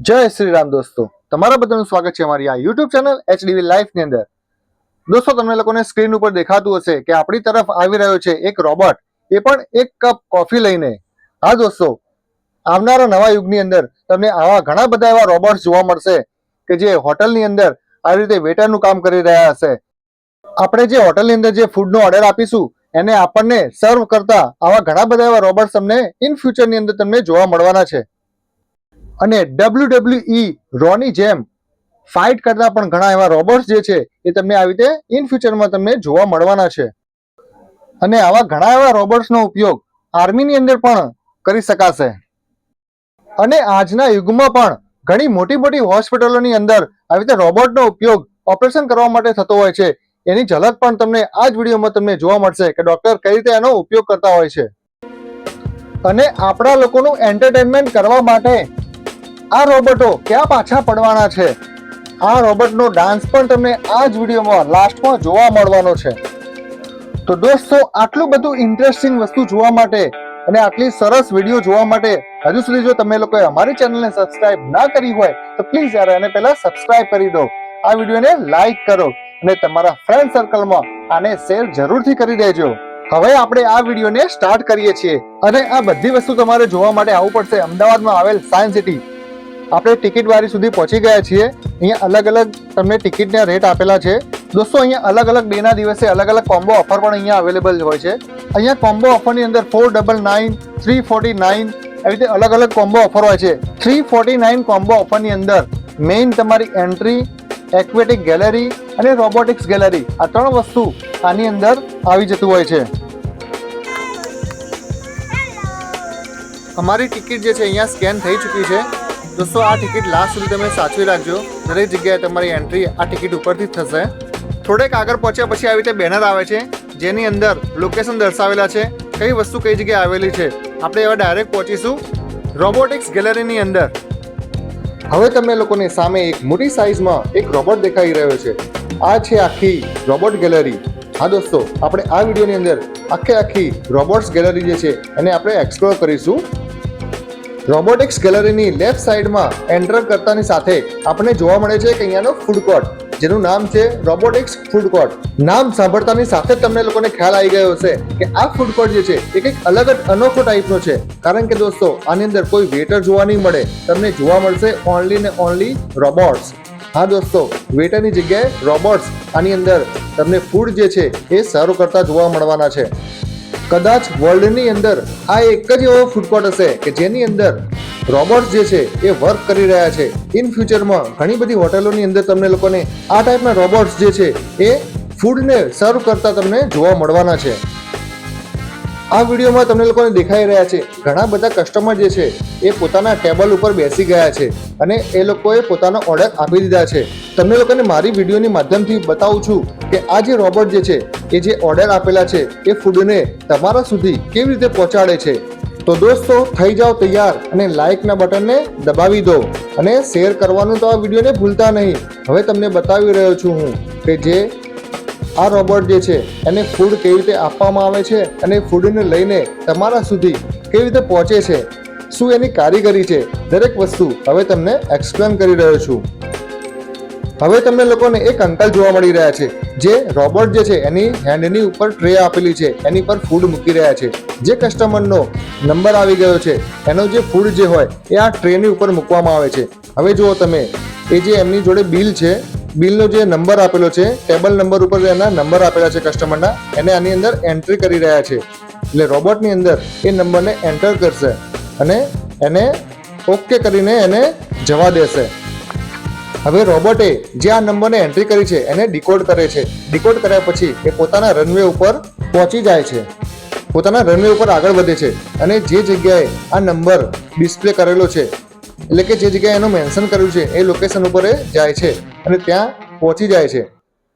જય શ્રી રામ દોસ્તો. તમારા બધાનું સ્વાગત છે અમારી આ યુટ્યુબ ચેનલ એચડીવી લાઈફની અંદર. દોસ્તો, તમને લોકોને સ્ક્રીન ઉપર દેખાતું હશે કે આપણી તરફ આવી રહ્યો છે એક રોબોટ એ પણ એક કપ કોફી લઈને. હા દોસ્તો, આવનારા નવા યુગની અંદર તમને આવા ઘણા બધા એવા રોબોટ્સ જોવા મળશે કે જે હોટલની અંદર આવી રીતે વેટરનું કામ કરી રહ્યા હશે. આપણે જે હોટલની અંદર જે ફૂડનો ઓર્ડર આપીશું, એને આપણને સર્વ કરતા આવા ઘણા બધા એવા રોબોટ્સ તમને ઇન ફ્યુચરની અંદર તમને જોવા મળવાના છે. અને ડબલ્યુ ડબલ્યુ ઈ રોની જેમ ફાઇટ કરતા પણ ઘણા એવા રોબોટ્સ જે છે, એ તમને આવી રીતે ઇન ફ્યુચરમાં તમને જોવા મળવાના છે. અને આવા ઘણા એવા રોબોટ્સનો ઉપયોગ આર્મીની અંદર પણ કરી શકાશે. અને આજના યુગમાં પણ ઘણી મોટી મોટી હોસ્પિટલોની અંદર આવી રીતે રોબોટનો ઉપયોગ ઓપરેશન કરવા માટે થતો હોય છે. એની ઝલક પણ તમને આ જ વિડીયોમાં તમને જોવા મળશે કે ડોક્ટર કઈ રીતે એનો ઉપયોગ કરતા હોય છે. અને આપણા લોકોનું એન્ટરટેનમેન્ટ કરવા માટે આ રોબોટો ક્યાં પાછા પડવાના છે? આ રોબોટનો ડાન્સ પણ તમને આ જ વિડીયોમાં લાસ્ટમાં જોવા મળવાનો છે. તો દોસ્તો, આટલું બધું ઇન્ટરેસ્ટિંગ વસ્તુ જોવા માટે અને આટલી સરસ વીડિયો જોવા માટે હજુ સુધી જો તમે લોકોએ અમારી ચેનલને સબસ્ક્રાઇબ ના કરી હોય, તો પ્લીઝ યાર એને પહેલા સબસ્ક્રાઇબ કરી દો. આ વિડીયોને લાઈક કરો અને તમારા ફ્રેન્ડ સર્કલમાં આને શેર જરૂરથી કરી દેજો. હવે આપણે આ વિડીયોને સ્ટાર્ટ કરીએ છીએ. અને આ બધી વસ્તુ તમારે જોવા માટે આવવું પડશે. અમદાવાદમાં આવેલ સાયન્સ સિટી આપણે ટિકિટ વાળી સુધી પહોંચી ગયા છીએ. અહીંયા અલગ અલગ તમને ટિકિટના રેટ આપેલા છે. દોસ્તો, અહીંયા અલગ અલગ ડેના દિવસે અલગ અલગ કોમ્બો ઓફર પણ અહીંયા અવેલેબલ હોય છે. અહીંયા કોમ્બો ઓફરની અંદર four double nine three forty nine એવી રીતે અલગ અલગ કોમ્બો ઓફર હોય છે. થ્રી ફોર્ટી નાઇન કોમ્બો ઓફરની અંદર મેઇન તમારી એન્ટ્રી એક્વેટિક ગેલેરી અને રોબોટિક્સ ગેલેરી આ ત્રણ વસ્તુ આની અંદર આવી જતું હોય છે. અમારી ટિકિટ જે છે અહીંયા સ્કેન થઈ ચૂકી છે. દોસ્તો, આ ટિકિટ લાસ્ટ સુધી તમે સાચવી રાખજો. દરેક જગ્યાએ તમારી એન્ટ્રી આ ટિકિટ ઉપરથી થશે. થોડેક આગળ પહોંચ્યા પછી આવી રીતે બેનર આવે છે, જેની અંદર લોકેશન દર્શાવેલા છે, કઈ વસ્તુ કઈ જગ્યાએ આવેલી છે. આપણે હવે ડાયરેક્ટ પહોંચીશું રોબોટિક્સ ગેલેરીની અંદર. હવે તમે લોકોની સામે એક મોટી સાઇઝમાં એક રોબોટ દેખાઈ રહ્યો છે. આ છે આખી રોબોટ ગેલેરી હા દોસ્તો, આપણે આ વિડીયોની અંદર આખે આખી રોબોટ્સ ગેલેરી જે છે એને આપણે એક્સપ્લોર કરીશું. રોબોટિક્સ ગેલેરીની લેફ્ટ સાઈડમાં એન્ટર કરતાની સાથે આપણને જોવા મળે છે કે અહીંયાનો ફૂડ કોર્ટ જેનું નામ છે રોબોટિક્સ ફૂડ કોર્ટ નામ સાંભળતાની સાથે જ તમને લોકોને ખ્યાલ આવી ગયો હશે કે આ ફૂડ કોર્ટ જે છે, એ કંઈક અલગ જ અનોખો ટાઈપનો છે. કારણ કે દોસ્તો, આની અંદર કોઈ વેટર જોવા નહીં મળે. તમને જોવા મળશે ઓનલી ને ઓનલી રોબોટ્સ હા દોસ્તો વેટરની જગ્યાએ રોબોટ્સ આની અંદર તમને ફૂડ જે છે, એ સર્વ કરતા જોવા મળવાના છે. કદાચ વર્લ્ડની અંદર આ એક જ એવો ફૂડ હશે કે જેની અંદર રોબોટ્સ જે છે એ વર્ક કરી રહ્યા છે. ઇન ફ્યુચરમાં ઘણી બધી હોટેલોની અંદર તમને લોકોને આ ટાઈપના રોબોટ્સ જે છે એ ફૂડને સર્વ કરતા તમને જોવા મળવાના છે. આ વિડીયોમાં તમને લોકોને દેખાઈ રહ્યા છે ઘણા બધા કસ્ટમર જે છે, એ પોતાના ટેબલ ઉપર બેસી ગયા છે અને એ લોકોએ પોતાનો ઓર્ડર આપી દીધા છે. તમને લોકોને મારી વિડીયોની માધ્યમથી બતાવું છું કે આ જે રોબોટ જે છે, એ જે ઓર્ડર આપેલા છે, એ ફૂડને તમારા સુધી કેવી રીતે પહોંચાડે છે. તો દોસ્તો, થઈ જાઓ તૈયાર અને લાઇકના બટનને દબાવી દો અને શેર કરવાનું તો આ વિડીયોને ભૂલતા નહીં. હવે તમને બતાવી રહ્યો છું હું કે જે આ રોબોટ જે છે, એને ફૂડ કેવી રીતે આપવામાં આવે છે અને ફૂડને લઈને તમારા સુધી કેવી રીતે પહોંચે છે, શું એની કારીગરી છે, દરેક વસ્તુ હવે તમને એક્સપ્લેન કરી રહ્યો છું. હવે તમને લોકોને એક અંકલ જોવા મળી રહ્યા છે, જે રોબોટ જે છે, એની હેન્ડની ઉપર ટ્રે આપેલી છે, એની પર ફૂડ મૂકી રહ્યા છે. જે કસ્ટમરનો નંબર આવી ગયો છે, એનો જે ફૂડ જે હોય, એ આ ટ્રેની ઉપર મૂકવામાં આવે છે. હવે જુઓ તમે, એ જે એમની જોડે બિલ છે બિલનો જે નંબર આપેલો છે, ટેબલ નંબર ઉપર એના નંબર આપેલા છે કસ્ટમરના એને આની અંદર એન્ટ્રી કરી રહ્યા છે. એટલે રોબોટની અંદર એ નંબરને એન્ટર કરશે અને એને ઓકે કરીને એને જવા દેશે. હવે રોબોટે જે આ નંબરને એન્ટ્રી કરી છે, એને ડીકોડ કરે છે. ડીકોડ કર્યા પછી એ પોતાના રનવે ઉપર પહોંચી જાય છે. પોતાના રનવે ઉપર આગળ વધે છે અને જે જગ્યાએ આ નંબર ડિસ્પ્લે કરેલો છે એટલે કે જે જગ્યાએ એનું મેન્શન કર્યું છે, એ લોકેશન ઉપર જાય છે અને ત્યાં પહોંચી જાય છે.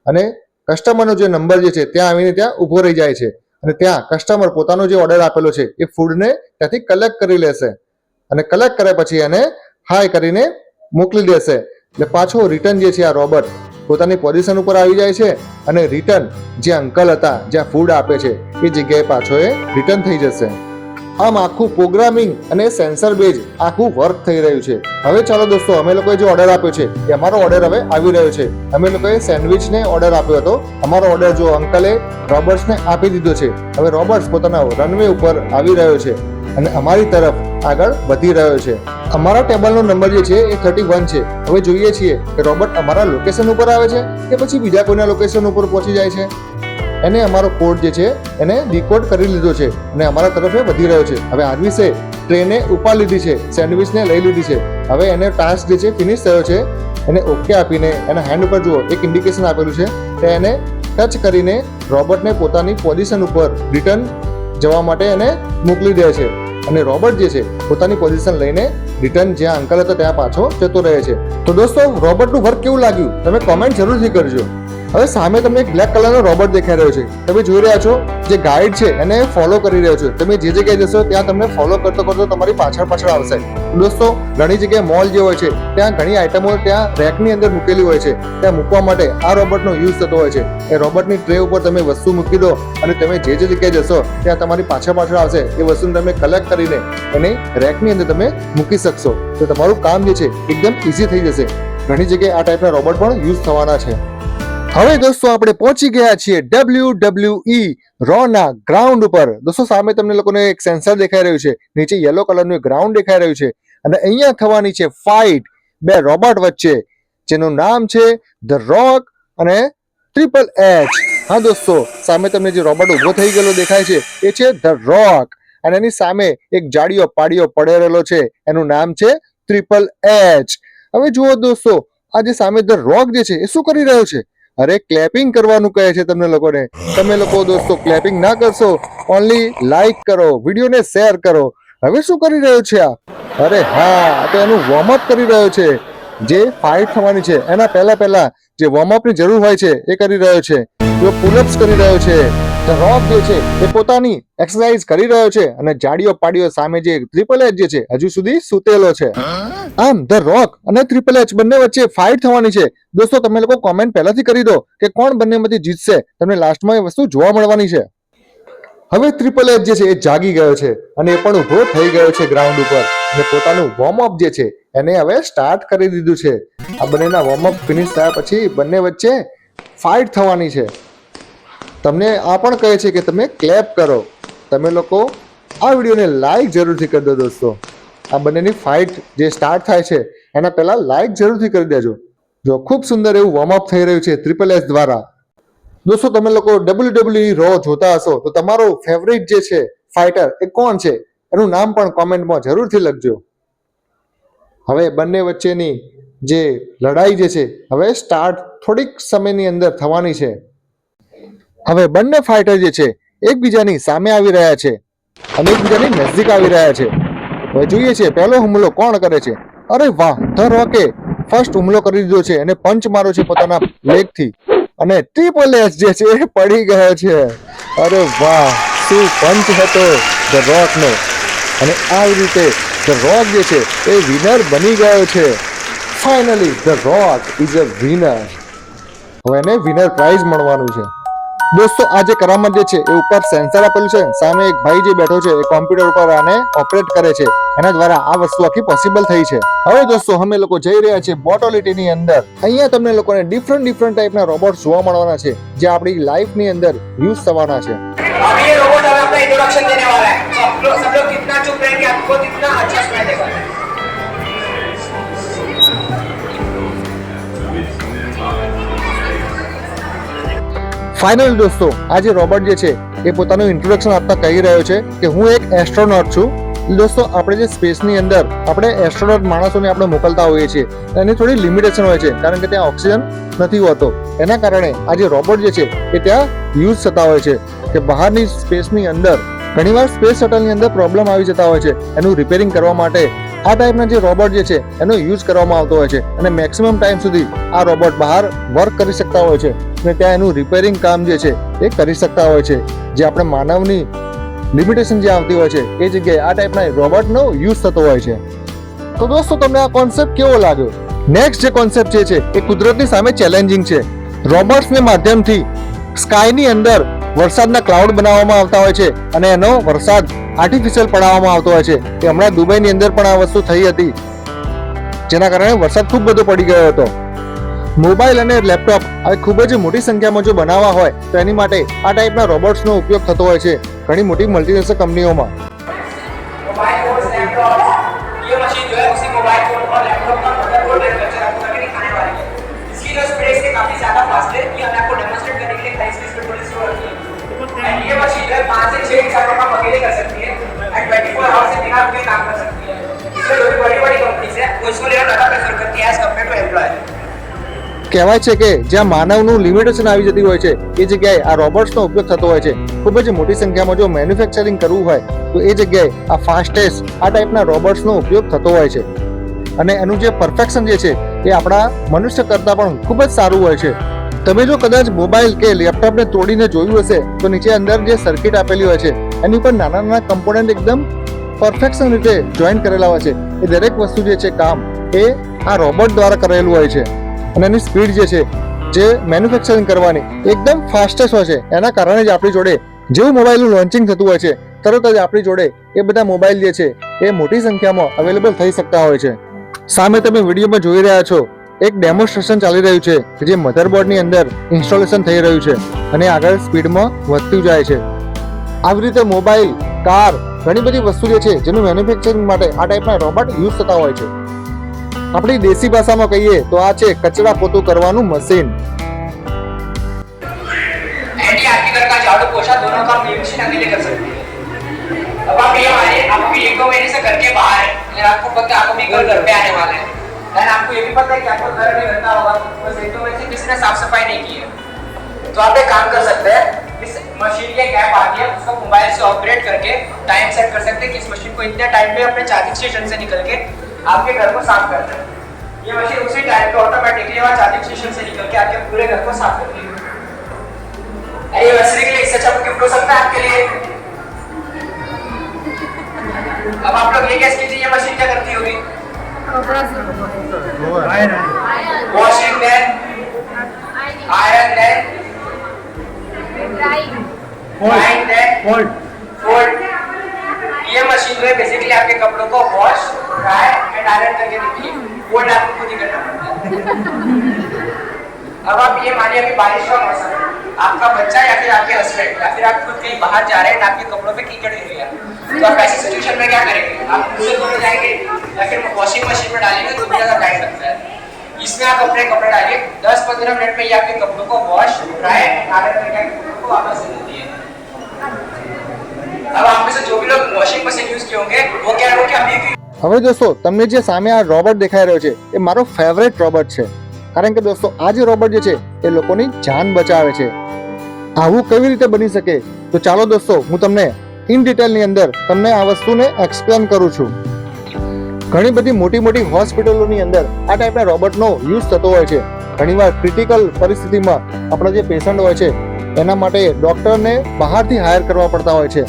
અને કસ્ટમરનો જે નંબર જે છે, ત્યાં આવીને ત્યાં ઊભો રહી જાય છે. અને ત્યાં કસ્ટમર પોતાનો જે ઓર્ડર આપેલો છે, એ ફૂડને ત્યાંથી કલેક્ટ કરી લેશે. અને કલેક્ટ કર્યા પછી એને હાય કરીને મોકલી દેશે. એટલે પાછો રિટર્ન જે છે, આ રોબોટ પોતાની પોઝિશન ઉપર આવી જાય છે અને રિટર્ન જે અંકલ હતા, જ્યાં ફૂડ આપે છે, એ જગ્યાએ પાછો એ રિટર્ન થઈ જશે. આમ આખું પ્રોગ્રામિંગ અને સેન્સર બેઝ આખું વર્ક થઈ રહ્યું છે. હવે ચાલો દોસ્તો, અમે લોકોએ જે ઓર્ડર આપ્યો છે, એ અમારો ઓર્ડર હવે આવી રહ્યો છે. અમે લોકોએ સેન્ડવિચને ઓર્ડર આપ્યો હતો. અમારો ઓર્ડર જો અંકલે રોબર્ટ્સને આપી દીધો છે. હવે રોબર્ટ્સ પોતાના રનવે ઉપર આવી રહ્યો છે અને અમારી તરફ આગળ વધી રહ્યો છે. અમારા ટેબલનો નંબર જે છે, એ થર્ટી વન છે. હવે જોઈએ છીએ કે રોબર્ટ અમારા લોકેશન ઉપર આવે છે કે પછી બીજા કોઈના લોકેશન ઉપર પહોંચી જાય છે? એને અમારો કોડ જે છે, એને ડીકોડ કરી લીધો છે અને અમારા તરફે વધી રહ્યો છે. હવે આર્વિસે ટ્રેને ઉપા લીધી છે, સેન્ડવિચને લઈ લીધી છે. હવે એને ટાસ્ક જે છે ફિનિશ થયો છે. એને ઓકે આપીને એના હેન્ડ ઉપર જુઓ, એક ઇન્ડિકેશન આપેલું છે તે એને ટચ કરીને રોબર્ટને પોતાની પોઝિશન ઉપર રિટર્ન જવા માટે એને મોકલી દે છે. અને રોબર્ટ જે છે, પોતાની પોઝિશન લઈને રિટર્ન જ્યાં અંકલ હતો ત્યાં પાછો જતો રહે છે. તો દોસ્તો રોબર્ટનું વર્ક કેવું લાગ્યું? તમે કોમેન્ટ જરૂરથી કરજો. હવે સામે તમને એક બ્લેક કલરનો રોબોટ દેખાઈ રહ્યો છે. તમે જોઈ રહ્યા છો જે ગાઈડ છે એને ફોલો કરી રહ્યો છે. તમે જે જગ્યાએ જશો ત્યાં તમને ફોલો કરતો કરતો તમારી પાછળ પાછળ આવશે. દોસ્તો, ઘણી જગ્યાએ મોલ જે હોય છે, ત્યાં ઘણી આઈટમો ત્યાં રેકની અંદર મૂકેલી હોય છે. ત્યાં મૂકવા માટે આ રોબોટનો યુઝ થતો હોય છે. એ રોબોટની ટ્રે ઉપર તમે વસ્તુ મૂકી દો અને તમે જે જે જગ્યાએ જશો, ત્યાં તમારી પાછળ પાછળ આવશે. એ વસ્તુને તમે કલેક્ટ કરીને એની રેકની અંદર તમે મૂકી શકશો. તો તમારું કામ જે છે, એકદમ ઇઝી થઈ જશે. ઘણી જગ્યાએ આ ટાઈપના રોબોટ પણ યુઝ થવાના છે. હવે દોસ્તો આપણે પહોંચી ગયા છીએ ડબલ્યુ ડબલ્યુ ઈ રોના ગ્રાઉન્ડ ઉપર. દોસ્તો સામે તમને લોકોને એક સેન્સર દેખાઈ રહ્યું છે. નીચે યલો કલરનું ગ્રાઉન્ડ દેખાઈ રહ્યું છે. અને અહીંયા થવાની છે ફાઇટ બે રોબોટ વચ્ચે, જેનું નામ છે ધ રોક અને ટ્રિપલ એચ હા દોસ્તો, સામે તમને જે રોબોટ ઊભો થઈ ગયેલો દેખાય છે, એ છે ધ રોક અને એની સામે એક જાડીયો પાડીયો પડેલો છે, એનું નામ છે ટ્રિપલ એચ હવે જુઓ દોસ્તો, આ જે સામે ધ રોક જે છે, એ શું કરી રહ્યો છે? અરે ક્લેપિંગ કરવાનું કહે છે તમને લોકોને. તમે લોકો દોસ્તો ક્લેપિંગ ના કરશો ઓનલી લાઈક કરો, વિડીયોને શેર કરો. હવે શું કરી રહ્યો છે આ? અરે હા તો એનું વોર્મઅપ કરી રહ્યો છે. જે ફાઇટ થવાની છે, એના પહેલા પહેલા જે વોર્મઅપની જરૂર હોય છે, એ કરી રહ્યો છે. જો પુલઅપ્સ કરી રહ્યો છે રોક જે છે, એ પોતાની એક્સરસાઇઝ કરી રહ્યો છે અને જાડીઓ પાડીઓ સામે જે ટ્રિપલ એચ જે છે, હજુ સુધી સૂતેલો છે. આમ ધ રોક અને ટ્રિપલ એચ બંને વચ્ચે ફાઇટ થવાની છે. દોસ્તો, તમે લોકો કોમેન્ટ પહેલાથી કરી દો કે કોણ બંનેમાંથી જીતશે. તમને લાસ્ટમાં એ વસ્તુ જોવા મળવાની છે. હવે ટ્રિપલ એચ જે છે, એ જાગી ગયો છે અને એ પણ ઊભો થઈ ગયો છે ગ્રાઉન્ડ ઉપર. અને પોતાનું વોર્મઅપ જે છે, એને હવે સ્ટાર્ટ કરી દીધું છે. આ બંનેના વોર્મઅપ ફિનિશ થયા પછી બંને વચ્ચે ફાઇટ થવાની છે. તમને આ પણ કહે છે કે તમે ક્લેપ કરો. તમે લોકો આ વિડીયોને લાઈક જરૂરથી કરી દો દોસ્તો. આ બંનેની ફાઇટ જે સ્ટાર્ટ થાય છે, એના પહેલા લાઇક જરૂરથી કરી દેજો. જો ખૂબ સુંદર એવું વોર્મઅપ થઈ રહ્યું છે ટ્રિપલ એસ દ્વારા. દોસ્તો, તમે લોકો ડબલ્યુ ડબલ્યુ રો જોતા હશો, તો તમારો ફેવરિટ જે છે ફાઇટર એ કોણ છે? એનું નામ પણ કોમેન્ટમાં જરૂરથી લખજો. હવે બંને વચ્ચેની જે લડાઈ જે છે, હવે સ્ટાર્ટ થોડીક સમયની અંદર થવાની છે. હવે બંને ફાઇટર જે છે, એકબીજાની સામે આવી રહ્યા છે. અને એકબીજાની નજીક આવી રહ્યા છે. હવે જોઈએ છે, પહેલો હુમલો કોણ કરે છે? અરે વાહ ધ રોકે ફર્સ્ટ હુમલો કરી દીધો છે અને પંચ મારો છે પોતાના લેગથી અને ટ્રિપલ એસ જે છે, એ પડી ગયો છે. અરે વાહ, શું પંચ હતો ધ રોકનો અને આવી રીતે ધ રોક જે છે, એ વિનર બની ગયો છે. Finally the Rock is a winner હવે એને વિનર પ્રાઇઝ મળવાનું છે. દોસ્તો આ જે કરામત જે છે એ ઉપર સેન્સર આપેલું છે સામે એક ભાઈ જે બેઠો છે એ કોમ્પ્યુટર ઉપર આને ઓપરેટ કરે છે એના દ્વારા આ વસ્તુ આખી પોસિબલ થઈ છે હવે દોસ્તો અમે લોકો જઈ રહ્યા છીએ બોટોલિટીની અંદર અહીંયા તમને લોકોને ડિફરન્ટ ડિફરન્ટ ટાઈપના રોબોટ જોવા મળવાના છે જે આપણી લાઈફની અંદર યુઝ થવાના છે अब ये रोबोट अब अपना इंट्रोडक्शन देने वाला है तो आप लोग सब लोग जितना चुप रहेंगे आपको जितना ફાઇનલ દોસ્તો, આજે રોબર્ટ જે છે, એ પોતાનું ઇન્ટ્રોડક્શન આપતા કહી રહ્યો છે કે હું એક એસ્ટ્રોનોટ છું. દોસ્તો, આપણે જે સ્પેસની અંદર, આપણે એસ્ટ્રોનોટ માણસોને આપણે મોકલતા હોઈએ છીએ, એની થોડી લિમિટેશન હોય છે, કારણ કે ત્યાં ઓક્સિજન નથી હોતો. એના કારણે આજે રોબોટ જે છે, એ ત્યાં યુઝ થતા હોય છે, કે બહારની સ્પેસની અંદર ઘણીવાર સ્પેસ શટલની અંદર પ્રોબ્લેમ આવી જતા હોય છે, એનું રિપેરિંગ કરવા માટે આ ટાઈપના જે રોબોટ જે છે, એનો યુઝ કરવામાં આવતો હોય છે. અને મેક્સિમમ ટાઈમ સુધી આ રોબોટ બહાર વર્ક કરી શકતા હોય છે. અને ત્યાં એનું રિપેરિંગ કામ જે છે, એ કરી શકતા હોય છે. જે આપણે માનવની લિમિટેશન જે આવતી હોય છે, એ જગ્યાએ આ ટાઈપના રોબોટનો યુઝ થતો હોય છે. તો દોસ્તો, તમને આ કોન્સેપ્ટ કેવો લાગ્યો? નેક્સ્ટ જે કોન્સેપ્ટ જે છે, એ કુદરતની સામે ચેલેન્જિંગ છે. રોબોટ્સને માધ્યમથી સ્કાયની અંદર વરસાદના ક્લાઉડ બનાવવામાં આવતા હોય છે. અને એનો વરસાદ આર્ટિફિશિયલ પડાવવામાં આવતો હોય છે. કે હમણાં દુબઈની અંદર પણ આ વસ્તુ થઈ હતી. જેના કારણે વરસાદ ખૂબ બધો પડી ગયો હતો. મોબાઈલ અને લેપટોપ હવે ખૂબ જ મોટી સંખ્યામાં જો બનાવવા હોય, તો એની માટે આ ટાઈપના રોબોટ્સનો ઉપયોગ થતો હોય છે ઘણી મોટી મલ્ટીનેશનલ કંપનીઓમાં. बिना रुके काम कर सकती है इसमें जो भी बड़ी बड़ी कंपनीज है वो इसको लेना ज्यादा प्रेफर करती है एज कम्पेयर टू एम्प्लॉय કહેવાય છે કે જ્યાં માનવનું લિમિટેશન આવી જતી હોય છે એ જગ્યાએ આ રોબોટ્સનો ઉપયોગ થતો હોય છે ખૂબ જ મોટી સંખ્યામાં જો મેન્યુફેક્ચરિંગ કરવું હોય તો એ જગ્યાએ આ ફાસ્ટેસ્ટ આ ટાઈપના રોબોટ્સનો ઉપયોગ થતો હોય છે અને એનું જે પરફેક્શન જે છે એ આપણા મનુષ્ય કરતાં પણ ખૂબ જ સારું હોય છે તમે જો કદાચ મોબાઈલ કે લેપટોપને તોડીને જોયું હશે તો નીચે અંદર જે સર્કિટ આપેલી હોય છે એની ઉપર નાના નાના કમ્પોનન્ટ એકદમ પરફેક્શન રીતે જોઈન કરેલા હોય છે. એ દરેક વસ્તુ જે છે કામ, એ આ રોબોટ દ્વારા કરેલું હોય છે. અને એની સ્પીડ જે છે, જે મેન્યુફેક્ચરિંગ કરવાની એકદમ ફાસ્ટેસ્ટ હોય છે. એના કારણે જ આપણી જોડે જેવું મોબાઈલનું લોન્ચિંગ થતું હોય છે, તરત જ આપણી જોડે એ બધા મોબાઈલ જે છે, એ મોટી સંખ્યામાં અવેલેબલ થઈ શકતા હોય છે. સામે તમે વિડીયોમાં જોઈ રહ્યા છો, એક ડેમોન્સ્ટ્રેશન ચાલી રહ્યું છે, જે મધરબોર્ડની અંદર ઇન્સ્ટોલેશન થઈ રહ્યું છે અને આગળ સ્પીડમાં વધતું જાય છે. આવી રીતે મોબાઈલ, કાર ઘણી બધી વસ્તુ જે છે જેનું મેન્યુફેક્ચરિંગ માટે આ ટાઈપના રોબોટ યુઝ થતા હોય છે આપણી દેશી ભાષામાં કહીએ તો આ છે કચરા પોતું કરવાનું મશીન एंड ये आपके घर का झाड़ू पोछा दोनों काम ये मशीन अकेले कर सकती है अब आप ये हमारे आप भी एक दो महीने से घर के बाहर है लेकिन आपको पता है आपको भी घर घर पे आने वाला है एंड आपको ये भी पता है कि आपको घर में रहता होगा बस एक दो महीने से किसी ने साफ सफाई नहीं की है तो आप एक काम कर सकते हैं इस मशीन के कैप आ गया। उसको मोबाइल से ऑपरेट करके टाइम सेट कर सकते हैं कि इस मशीन को इतने टाइम पे अपने चार्जिंग स्टेशन से निकल के आपके घर को साफ़ करना है। ये मशीन उसी टाइम पे ऑटोमेटिकली वहाँ चार्जिंग स्टेशन से निकल के आपके पूरे घर को साफ़ कर देगी एनिवर्सरी के लिए इससे अच्छा गिफ्ट हो सकता है आपके लिए। अब आप लोग ये गैस कीजिए ये मशीन क्या करती होगी? Washing then iron then fold ये मशीन जो है बेसिकली आपके कपड़ों को वॉश ड्राई एंड आयरन करके देती है फोल्ड आपको खुद ही करना पड़ता है अब आप ये मानिए अभी बारिश का मौसम है। आपका बच्चा या फिर आपके हस्बैंड या फिर आप खुद कहीं बाहर जा रहे हैं आपके कपड़ों पे कीचड़ गिर गया। तो आप ऐसी सिचुएशन में क्या करेंगे? आप खुद से धोने जाएँगे या फिर वॉशिंग मशीन में डालेंगे तो भी ज़्यादा टाइम लगता है। इसमें आप अपने कपड़े डालिए 10-15 मिनट में ये आपके कपड़ों को वॉश ड्राई आयरन करके आपके कपड़ों को वापस दे देती है अब आप में से जो भी लोग वॉशिंग मशीन यूज किए होंगे वो क्या है वो क्या अभी भी હવે દોસ્તો તમને જે સામે આ રોબોટ દેખાઈ રહ્યો છે એ મારો ફેવરેટ રોબોટ છે કારણ કે દોસ્તો આ જે રોબોટ જે છે એ લોકોની જાન બચાવે છે આવું કેવી રીતે બની શકે તો ચાલો દોસ્તો હું તમને ઇન ડિટેલની અંદર તમને આ વસ્તુને એક્સપ્લેન કરું છું ઘણી બધી મોટી મોટી હોસ્પિટલોની અંદર આ ટાઈપના રોબોટનો યુઝ થતો હોય છે. ઘણીવાર ક્રિટિકલ પરિસ્થિતિમાં આપણા જે પેશન્ટ હોય છે, એના માટે ડૉક્ટરને બહારથી હાયર કરવા પડતા હોય છે.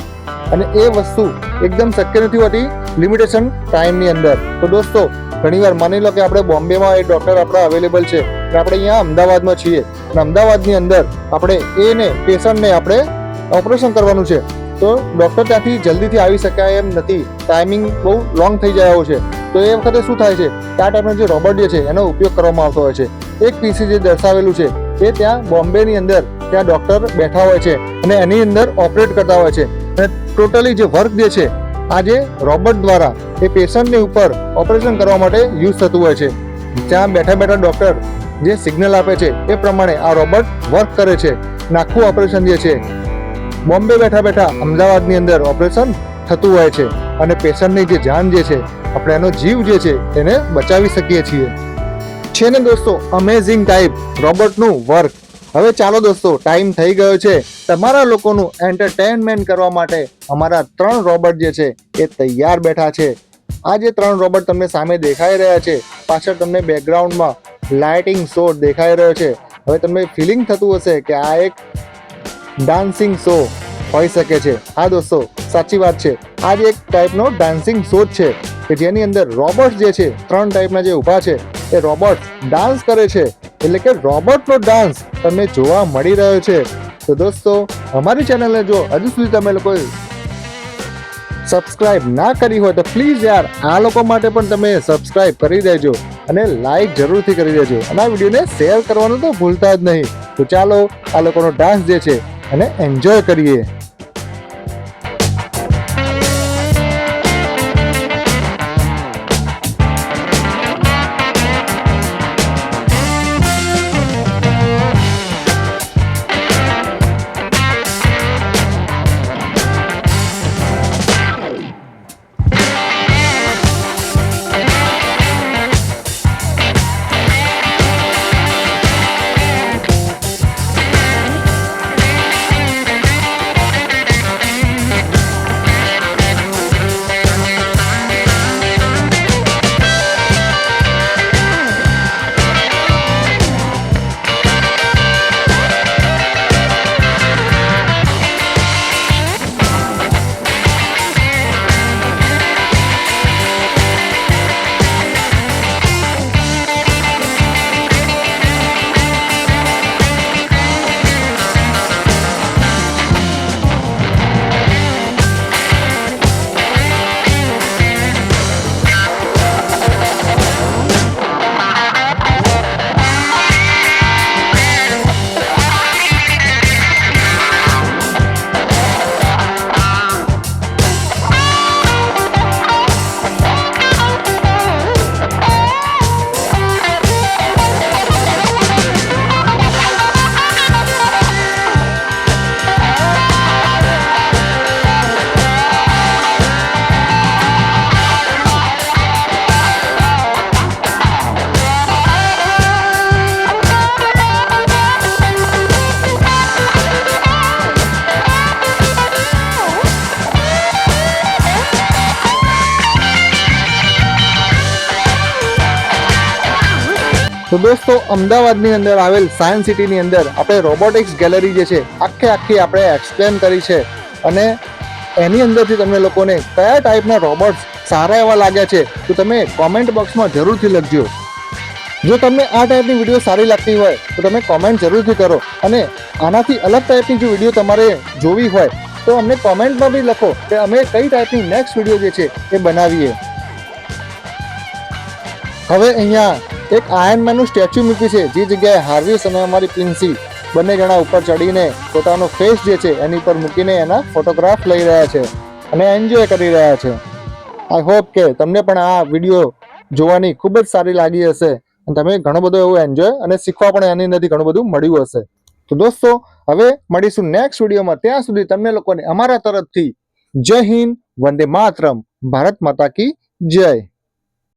અને એ વસ્તુ એકદમ શક્ય નથી હોતી લિમિટેશન ટાઈમની અંદર. તો દોસ્તો ઘણીવાર માની લો કે આપણે બોમ્બેમાં એ ડૉક્ટર આપણા અવેલેબલ છે અને આપણે અહીંયા અમદાવાદમાં છીએ. અને અમદાવાદની અંદર આપણે એને પેશન્ટને આપણે ઓપરેશન કરવાનું છે. તો ડૉક્ટર ત્યાંથી જલ્દીથી આવી શકાય એમ નથી. ટાઈમિંગ બહુ લોંગ થઈ જાય છે. તો એ વખતે શું થાય છે? આ ટાઈપનો જે રોબોટ જે છે, એનો ઉપયોગ કરવામાં આવતો હોય છે. એક પીસી જે દર્શાવેલું છે, એ ત્યાં બોમ્બેની અંદર ત્યાં ડૉક્ટર બેઠા હોય છે અને એની અંદર ઓપરેટ કરતા હોય છે. અને ટોટલી જે વર્ક જે છે, આ જે રોબોટ દ્વારા એ પેશન્ટની ઉપર ઓપરેશન કરવા માટે યુઝ થતું હોય છે. જ્યાં બેઠા બેઠા ડૉક્ટર જે સિગ્નલ આપે છે, એ પ્રમાણે આ રોબોટ વર્ક કરે છે. નાખું ઓપરેશન જે છે બોમ્બે બેઠા બેઠા અમદાવાદની અંદર ઓપરેશન થતું હોય છે અને પેશન્ટની જે જાન જે છે, આપણે એનો જીવ જે છે એને બચાવી શકીએ છીએ. છે ને દોસ્તો અમેઝિંગ ટાઈપ રોબોટનું વર્ક હવે ચાલો દોસ્તો ટાઈમ થઈ ગયો છે. તમારા લોકોનું એન્ટરટેનમેન્ટ કરવા માટે અમારા ત્રણ રોબોટ જે છે, એ તૈયાર બેઠા છે. આ જે ત્રણ રોબોટ તમને સામે દેખાઈ રહ્યા છે, પાછળ તમને બેકગ્રાઉન્ડમાં લાઇટિંગ શો દેખાઈ રહ્યો છે. હવે તમને ફિલિંગ થતું હશે કે આ એક ડાન્સિંગ શો હોઈ શકે છે. હા દોસ્તો, સાચી વાત છે. આ જ એક ટાઈપનો ડાન્સિંગ શો જ છે કે જેની અંદર રોબોટ જે છે, ત્રણ ટાઈપના જે ઊભા છે, એ રોબોટ ડાન્સ કરે છે. એટલે કે રોબોટનો ડાન્સ તમને જોવા મળી રહ્યો છે. તો દોસ્તો, અમારી ચેનલને જો હજુ સુધી તમે લોકોએ સબસ્ક્રાઇબ ના કરી હોય તો પ્લીઝ યાર, આ લોકો માટે પણ તમે સબસ્ક્રાઇબ કરી દેજો અને લાઈક જરૂરથી કરી દેજો. અને આ વિડીયોને શેર કરવાનું તો ભૂલતા જ નહીં. તો ચાલો, આ લોકોનો ડાન્સ જે છે અને એન્જોય કરીએ. તો દોસ્તો, અમદાવાદની અંદર આવેલ સાયન્સ સિટીની અંદર આપણે રોબોટિક્સ ગેલેરી જે છે, આખે આખી આપણે એક્સપ્લેન કરી છે. અને એની અંદરથી તમને લોકોને કયા ટાઈપના રોબોટ્સ સારા એવા લાગ્યા છે, તો તમે કોમેન્ટ બોક્સમાં જરૂરથી લખજો. જો તમને આ ટાઈપની વીડિયો સારી લાગતી હોય, તો તમે કોમેન્ટ જરૂરથી કરો. અને આનાથી અલગ ટાઈપની જો વીડિયો તમારે જોવી હોય, તો અમને કોમેન્ટમાં બી લખો કે અમે કઈ ટાઈપની નેક્સ્ટ વીડિયો જે છે, એ બનાવીએ. હવે અહીંયા એક આયર્નમેનનું સ્ટેચ્યુ મૂક્યું છે, જે જગ્યાએ હાર્વિસ અને અમારી પ્રિન્સી બંને જણા ઉપર ચડીને પોતાનો ફેસ જે છે એની પર મૂકીને એના ફોટોગ્રાફ લઈ રહ્યા છે અને એન્જોય કરી રહ્યા છે. આઈ હોપ કે તમને પણ આ વીડિયો જોવાની ખૂબ જ સારી લાગી હશે અને તમે ઘણો બધો એવું એન્જોય અને શીખવા પણ એની અંદરથી ઘણું બધું મળ્યું હશે. તો દોસ્તો, હવે મળીશું નેક્સ્ટ વિડીયોમાં ત્યાં સુધી તમને લોકોને અમારા તરફથી જય હિન્દ, વંદે માતરમ. ભારત માતા કી જય.